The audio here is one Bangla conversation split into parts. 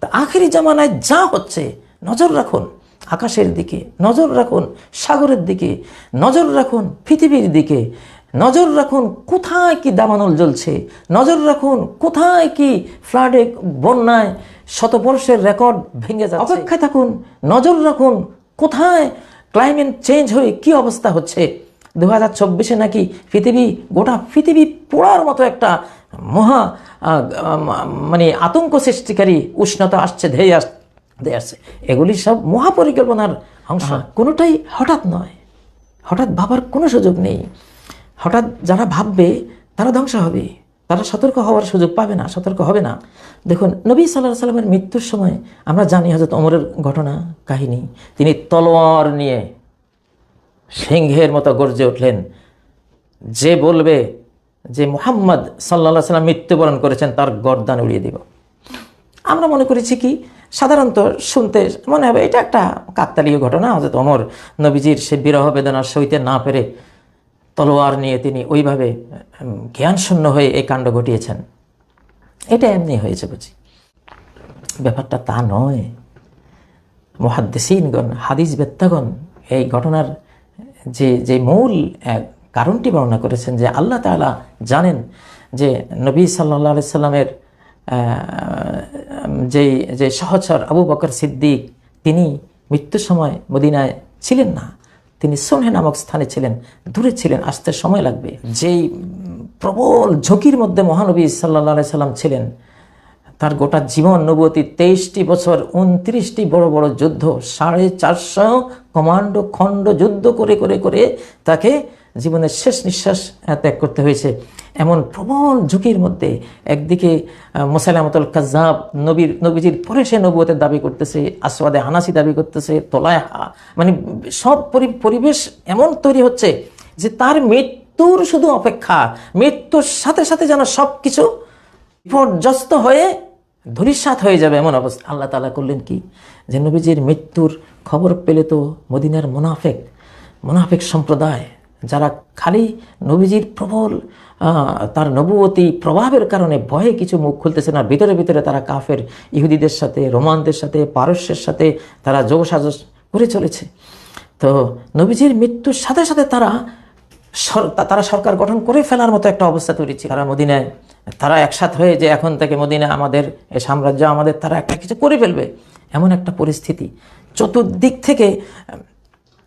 তা আখেরি জামানায় যা হচ্ছে নজর রাখুন। আকাশের দিকে নজর রাখুন সাগরের দিকে নজর রাখুন পৃথিবীর দিকে নজর রাখুন কোথায় কি দাবানল জ্বলছে? নজর রাখুন কোথায় কি ফ্লাডে বন্যায় শতবর্ষের রেকর্ড ভেঙে যাচ্ছে? অপেক্ষায় থাকুন। নজর রাখুন কোথায় ক্লাইমেট চেঞ্জ হয়ে কি অবস্থা হচ্ছে? দু হাজার চব্বিশে নাকি পৃথিবী গোটা পৃথিবী পোড়ার মতো একটা মহা মানে আতঙ্ক সৃষ্টিকারী উষ্ণতা আসছে ধেয়ে আস ধেয়ে আসছে। এগুলি সব মহাপরিকল্পনার অংশ। কোনোটাই হঠাৎ নয়। হঠাৎ ভাবার কোনো সুযোগ নেই। হঠাৎ যারা ভাববে তারা ধ্বংস হবে। তারা সতর্ক হওয়ার সুযোগ পাবে না সতর্ক হবে না। দেখুন নবী সাল্লাহ সাল্লামের মৃত্যুর সময় আমরা জানি হজরত অমরের ঘটনা কাহিনী। তিনি তলোয়ার নিয়ে সিংহের মতো গর্জে উঠলেন। যে বলবে যে মুহাম্মদ সাল্লা সাল্লাম মৃত্যুবরণ করেছেন, তার গরদান উড়িয়ে দিব। আমরা মনে করেছি কি, সাধারণত শুনতে মনে হবে, এটা একটা কাকতালীয় ঘটনা। হজরত অমর নবীজির সে বিরহ বেদনা সইতে না পেরে তলোয়ার নিয়ে তিনি ওইভাবে জ্ঞানশূন্য হয়ে এই কাণ্ড ঘটিয়েছেন। এটা এমনি হয়েছে বুঝি। ব্যাপারটা তা নয়। মহাদ্দেসিনগণ, হাদিস বেত্তাগণ, এই ঘটনার যে যে মূল এক কারণটি বর্ণনা করেছেন যে আল্লাহ তাআলা জানেন যে নবী সাল্লাহ সাল্লামের যেই, যে সহচর আবু বকর সিদ্দিক, তিনি মৃত্যুর সময় মদিনায় ছিলেন না। তিনি সোনহে নামক স্থানে ছিলেন, দূরে ছিলেন, আসতে সময় লাগবে। যেই প্রবল ঝুঁকির মধ্যে মহানবী সাল্লাহ সাল্লাম ছিলেন, তার গোটা জীবন নবতী তেইশটি বছর, উনত্রিশটি বড় বড় যুদ্ধ, সাড়ে চারশো কমান্ডো খণ্ড যুদ্ধ করে করে করে তাকে জীবনের শেষ নিঃশ্বাস ত্যাগ করতে হয়েছে। এমন প্রবল ঝুঁকির মধ্যে একদিকে মোসালামতুল কাজাব নবীর, নবীজির পরে সে নবুয়তের দাবি করতেছে, আসওয়াদে হানাসি দাবি করতেছে, তোলায় মানে সব পরি- পরিবেশ এমন তৈরি হচ্ছে যে তার মৃত্যুর শুধু অপেক্ষা, মৃত্যুর সাথে সাথে যেন সব কিছু বিপর্যস্ত হয়ে ধূলিসাৎ হয়ে যাবে এমন অবস্থা। আল্লাহ তালা করলেন কি? যে নবীজির মৃত্যুর খবর পেলে তো মদিনার মোনাফেক মোনাফেক সম্প্রদায় যারা খালি নবীজির প্রবল তার নবুয়তী প্রভাবের কারণে ভয়ে কিছু মুখ খুলতেছে না, ভিতরে ভিতরে তারা কাফের, ইহুদিদের সাথে, রোমানদের সাথে, পারস্যের সাথে তারা যোগসাজস করে চলেছে। তো নবীজির মৃত্যুর সাথে সাথে তারা তারা সরকার গঠন করে ফেলার মতো একটা অবস্থা তৈরি ছিল। তারা মদিনায়, তারা একসাথ হয়ে যে এখন থেকে মদিনা আমাদের এই সাম্রাজ্য আমাদের, তারা একটা কিছু করে ফেলবে, এমন একটা পরিস্থিতি। চতুর্দিক থেকে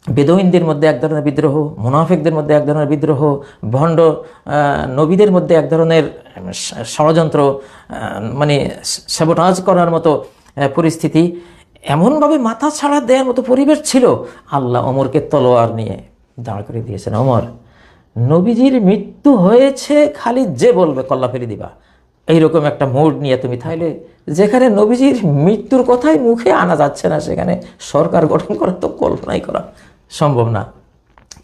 বেদইনদের মধ্যে এক ধরনের বিদ্রোহ মুনাফিকদের মধ্যে এক ধরনের বিদ্রোহ ভণ্ড নবীদের মধ্যে এক ধরনের ষড়যন্ত্র মানে সেবটাজ করার মতো পরিস্থিতি। এমনভাবে মাথা ছাড়া দেওয়ার মতো পরিবেশ ছিল আল্লাহ অমরকে তলোয়ার নিয়ে দাঁড় করে দিয়েছেন। অমর নবীজির মৃত্যু হয়েছে খালি যে বলবে কল্লা ফেলে দিবা। এইরকম একটা মোড নিয়ে তুমি থাইলে যেখানে নবীজির মৃত্যুর কথাই মুখে আনা যাচ্ছে না সেখানে সরকার গঠন করা তো কল্পনাই করা সম্ভব না।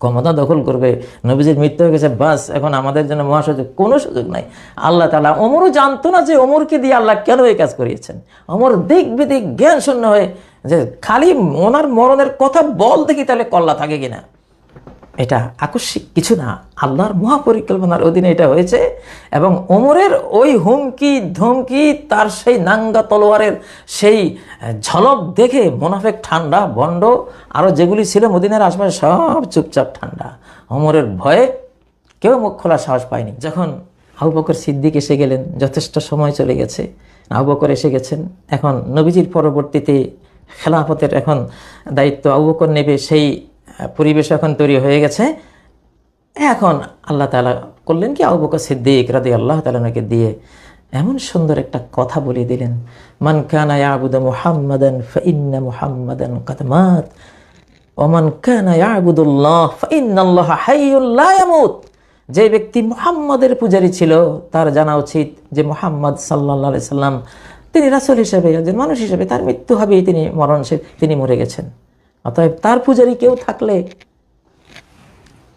ক্ষমতা দখল করবে, নবীজির মৃত্যু হয়ে গেছে, বাস, এখন আমাদের জন্য মহাসুযোগ কোনো সুযোগ নাই। আল্লাহ তালা অমরও জানতো না যে অমরকে দিয়ে আল্লাহ কেন এই কাজ করিয়েছেন। অমর দিক বিদিক জ্ঞান শূন্য হয়ে যে খালি ওনার মরণের কথা বল দেখি তাহলে কল্লা থাকে কিনা। এটা আকস্মিক কিছু না। আল্লাহর মহাপরিকল্পনার অধীনে এটা হয়েছে এবং ওমরের ওই হুমকি ধমকি, তার সেই নাঙ্গা তলোয়ারের সেই ঝলক দেখে মোনাফেক ঠান্ডা, বন্ড আরও যেগুলি ছিল মদিনার আশপাশে সব চুপচাপ ঠান্ডা। ওমরের ভয়ে কেউ মুখ খোলার সাহস পায়নি। যখন আবু বকর সিদ্দিক এসে গেলেন, যথেষ্ট সময় চলে গেছে। আবু বকর এসে গেছেন। এখন নবীজির পরবর্তীতে খেলাফতের এখন দায়িত্ব আবু বকর নেবে। সেই পরিবেশ এখন তৈরি হয়ে গেছে। এখন আল্লাহ তালা করলেন কি? আবু বকর সিদ্দিক রাদি আল্লাহ তালাকে দিয়ে এমন সুন্দর একটা কথা বলে দিলেন, মান কানা ইয়াবুদ মুহাম্মাদান ফাইন্না মুহাম্মাদান কাদ মাত ওমান কানা ইয়াবুদুল্লাহ ফাইন্নাল্লাহ হাইয়ুল লা ইয়ামুত। যে ব্যক্তি মুহাম্মাদের পূজারী ছিল, তার জানা উচিত যে মুহাম্মদ আলাইহি সাল্লাম তিনি রাসূল হিসেবে একজন মানুষ হিসেবে, তার মৃত্যু হবেই তিনি মরণশীল তিনি মরে গেছেন। অতএব তার পূজারী কেউ থাকলে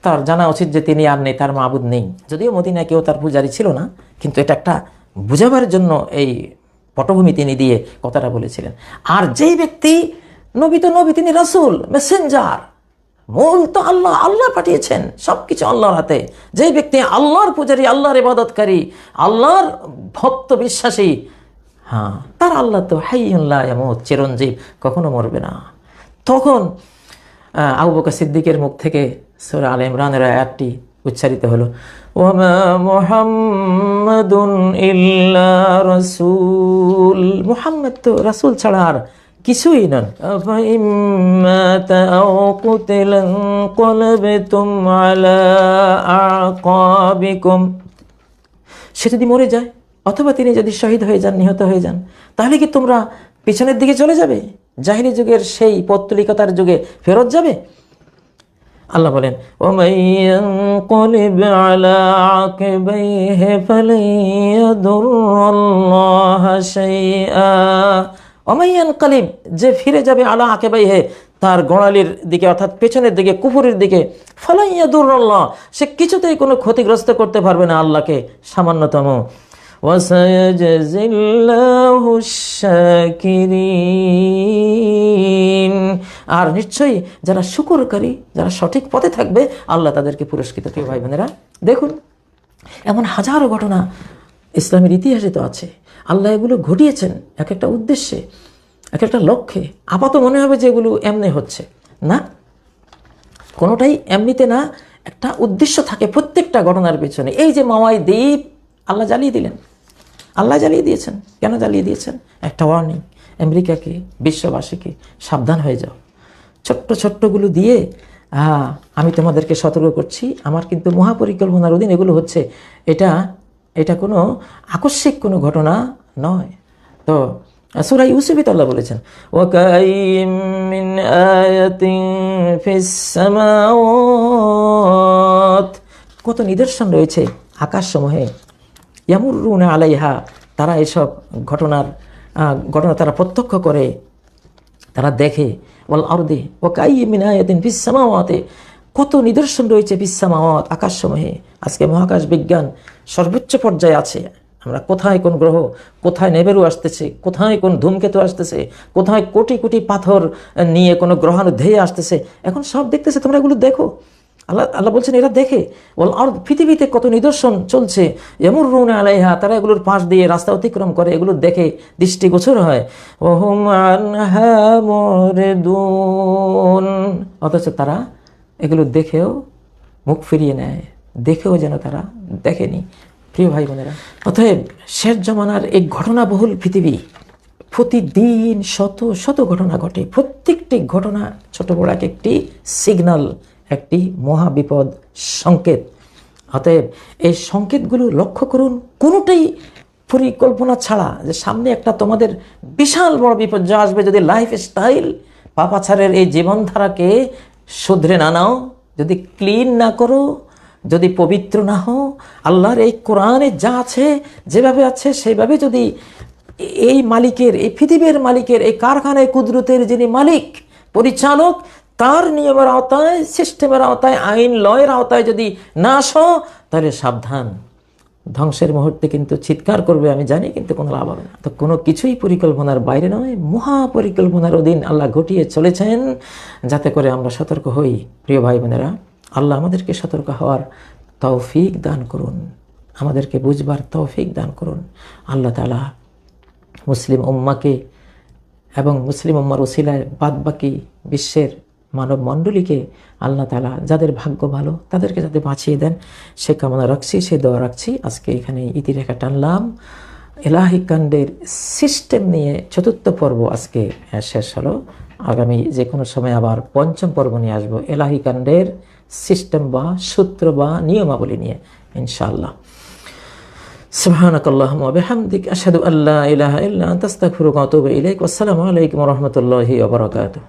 তার জানা উচিত যে তিনি আর নেই, তার মাবুদ নেই। যদিও মদিনায় কেউ তার পূজারি ছিল না, কিন্তু এটা একটা বুঝাবার জন্য এই পটভূমি তিনি দিয়ে কথাটা বলেছিলেন। আর যেই ব্যক্তি নবী তো নবী, তিনি রাসূল মেসেঞ্জার মূল তো আল্লাহ আল্লাহ পাঠিয়েছেন সব কিছু আল্লাহর হাতে। যেই ব্যক্তি আল্লাহর পূজারী, আল্লাহর ইবাদতকারী, আল্লাহর ভক্ত বিশ্বাসী হ্যাঁ তার আল্লাহ তো হাইউল্লাহ এমত চিরঞ্জীব, কখনো মরবে না। তখন আবু বকর সিদ্দিকের মুখ থেকে সুরা আল ইমরানের আয়াতটি উচ্চারিত হলো মোহাম্মদুন ইল্লা রসুল। মোহাম্মদ তো ছাড়া আর কিছুই নন। সে যদি মরে যায়, অথবা তিনি যদি শহীদ হয়ে যান, নিহত হয়ে যান, তাহলে কি তোমরা পিছনের দিকে চলে যাবে? জাহিরি যুগের সেই পত্তলিকতার যুগে ফেরত যাবে? আল্লাহ বলেন অমাইয়ান কালিম যে ফিরে যাবে আলা আকেবাই হে তার গোড়ালির দিকে অর্থাৎ পেছনের দিকে, কুফুরের দিকে ফলাইয়া দুর্ল সে কিছুতেই কোনো ক্ষতিগ্রস্ত করতে পারবে না আল্লাহকে, সামান্যতম। وسيجزي الله الشاكرين আর নিশ্চয়ই যারা শুকরকারী যারা সঠিক পথে থাকবে আল্লাহ তাদেরকে পুরস্কৃত করবে ভাই বোনেরা দেখুন এমন হাজারো ঘটনা ইসলামের ইতিহাসে তো আছে আল্লাহ এগুলো ঘটিয়েছেন এক একটা উদ্দেশ্যে এক একটা লক্ষ্যে আপাত মনে হবে যে এগুলো এমনি হচ্ছে না কোনোটাই এমনিতে না একটা উদ্দেশ্য থাকে প্রত্যেকটা ঘটনার পেছনে এই যে মাওয়াই দ্বীপ আল্লাহ জ্বালিয়ে দিলেন আল্লাহ জ্বালিয়ে দিয়েছেন। কেন জ্বালিয়ে দিয়েছেন? একটা ওয়ার্নিং আমেরিকাকে, বিশ্ববাসীকে সাবধান হয়ে যাও। ছোট্ট ছোট্টগুলো দিয়ে হ্যাঁ আমি তোমাদেরকে সতর্ক করছি। আমার কিন্তু মহাপরিকল্পনার অধীন এগুলো হচ্ছে। এটা এটা কোনো আকস্মিক কোনো ঘটনা নয়। তো, সুরা ইউসুফিত আল্লাহ বলেছেন কত নিদর্শন রয়েছে আকাশসমূহে। ইয়ামুরুনা আলাইহা, তারা এসব ঘটনার ঘটনা তারা প্রত্যক্ষ করে, তারা দেখে, ওয়াল আরদে ও কাই মিনায়াতিন ফিসামাওয়াতে কত নিদর্শন রয়েছে ফিসামাওয়াত আকাশসমূহে। আজকে মহাকাশ বিজ্ঞান সর্বোচ্চ পর্যায়ে আছে। আমরা কোথায় কোন গ্রহ, কোথায় নেবেরু আসতেছে, কোথায় কোন ধূমকেতু আসতেছে, কোথায় কোটি কোটি পাথর নিয়ে কোনো গ্রহাণু ধেয়ে আসতেছে, এখন সব দেখতেছে, তোমরা এগুলো দেখো। আল্লাহ আল্লাহ বলছেন, এরা দেখে বল আর পৃথিবীতে কত নিদর্শন চলছে। এমন রুন আলাইহা, তারা এগুলোর পাশ দিয়ে রাস্তা অতিক্রম করে, এগুলো দেখে দৃষ্টিগোচর হয়। অথচ তারা এগুলো দেখেও মুখ ফিরিয়ে নেয়, দেখেও যেন তারা দেখেনি। প্রিয় ভাই বোনেরা, অতএব শেষ জমানার এই ঘটনাবহুল পৃথিবী, প্রতিদিন শত শত ঘটনা ঘটে। প্রত্যেকটি ঘটনা ছোট বড় এক একটি সিগন্যাল একটি মহাবিপদ সংকেত। অতএব এই সংকেতগুলো লক্ষ্য করুন, কোনোটাই পরিকল্পনা ছাড়া যে সামনে একটা তোমাদের বিশাল বড় বিপর্যয় আসবে যদি লাইফ স্টাইল পাপাছাড়ের এই জীবনধারাকে শুধরে না নাও, যদি ক্লিন না করো, যদি পবিত্র না হও, আল্লাহর এই কোরআনে যা আছে, যেভাবে আছে, সেইভাবে যদি এই মালিকের, এই পৃথিবীর মালিকের, এই কারখানায় কুদরতের যিনি মালিক, পরিচালক তার নিয়মের আওতায়, সিস্টেমের আওতায়, আইন, লয়ের আওতায় যদি না আসো, তাহলে সাবধান। ধ্বংসের মুহূর্তে কিন্তু চিৎকার করবে, আমি জানি, কিন্তু কোনো লাভ হবে না। তো কোনো কিছুই পরিকল্পনার বাইরে নয়, মহা পরিকল্পনার অধীন আল্লাহ ঘটিয়ে চলেছেন, যাতে করে আমরা সতর্ক হই। প্রিয় ভাই বোনেরা, আল্লাহ আমাদেরকে সতর্ক হওয়ার তৌফিক দান করুন। আমাদেরকে বুঝবার তৌফিক দান করুন। আল্লাহ তালা মুসলিম উম্মাকে এবং মুসলিম উম্মার ওসিলায় বাদবাকি বিশ্বের মানব মণ্ডলীকে আল্লাহ তালা যাদের ভাগ্য ভালো তাদেরকে যাতে বাঁচিয়ে দেন সে কামনা রাখছি সে দোয়া রাখছি আজকে এখানে ইতিরেখা টানলাম এলাহি কাণ্ডের সিস্টেম নিয়ে চতুর্থ পর্ব আজকে আহ, শেষ হলো আগামী যে কোনো সময় আবার পঞ্চম পর্ব নিয়ে আসবো এলাহি কাণ্ডের সিস্টেম বা সূত্র বা নিয়মাবলী নিয়ে ইনশাআল্লাহ سبحانك اللهم وبحمدك أشهد أن لا إله إلا أنت أستغفرك وأتوب إليك والسلام عليكم ورحمة الله وبركاته